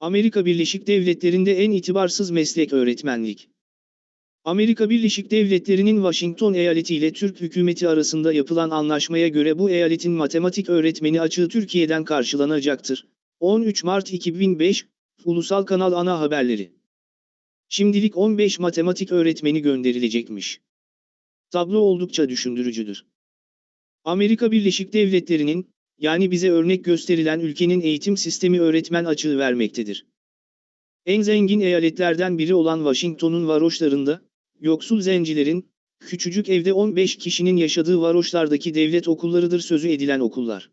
Amerika Birleşik Devletleri'nde en itibarsız meslek öğretmenlik. Amerika Birleşik Devletleri'nin Washington eyaleti ile Türk hükümeti arasında yapılan anlaşmaya göre bu eyaletin matematik öğretmeni açığı Türkiye'den karşılanacaktır. 13 Mart 2005, Ulusal Kanal Ana Haberleri. Şimdilik 15 matematik öğretmeni gönderilecekmiş. Tablo oldukça düşündürücüdür. Amerika Birleşik Devletleri'nin, yani bize örnek gösterilen ülkenin eğitim sistemi öğretmen açığı vermektedir. En zengin eyaletlerden biri olan Washington'un varoşlarında, yoksul zencilerin, küçücük evde 15 kişinin yaşadığı varoşlardaki devlet okullarıdır sözü edilen okullar.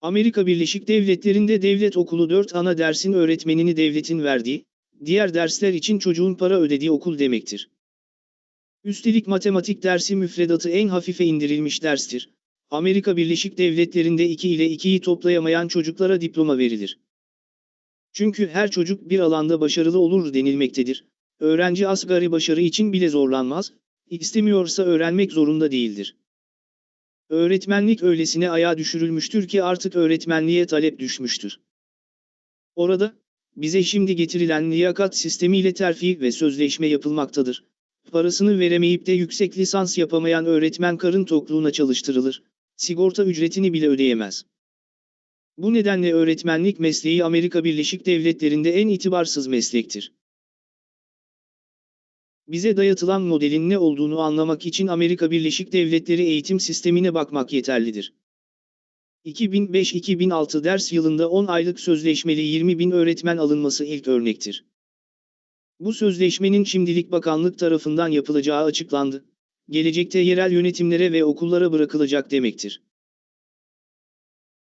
Amerika Birleşik Devletleri'nde devlet okulu 4 ana dersin öğretmenini devletin verdiği, diğer dersler için çocuğun para ödediği okul demektir. Üstelik matematik dersi müfredatı en hafife indirilmiş derstir. Amerika Birleşik Devletleri'nde 2 ile 2'yi toplayamayan çocuklara diploma verilir. Çünkü her çocuk bir alanda başarılı olur denilmektedir. Öğrenci asgari başarı için bile zorlanmaz, istemiyorsa öğrenmek zorunda değildir. Öğretmenlik öylesine ayağa düşürülmüştür ki artık öğretmenliğe talep düşmüştür. Orada, bize şimdi getirilen liyakat sistemiyle terfi ve sözleşme yapılmaktadır. Parasını veremeyip de yüksek lisans yapamayan öğretmen karın tokluğuna çalıştırılır. Sigorta ücretini bile ödeyemez. Bu nedenle öğretmenlik mesleği Amerika Birleşik Devletleri'nde en itibarsız meslektir. Bize dayatılan modelin ne olduğunu anlamak için Amerika Birleşik Devletleri eğitim sistemine bakmak yeterlidir. 2005-2006 ders yılında 10 aylık sözleşmeli 20 bin öğretmen alınması ilk örnektir. Bu sözleşmenin şimdilik bakanlık tarafından yapılacağı açıklandı. Gelecekte yerel yönetimlere ve okullara bırakılacak demektir.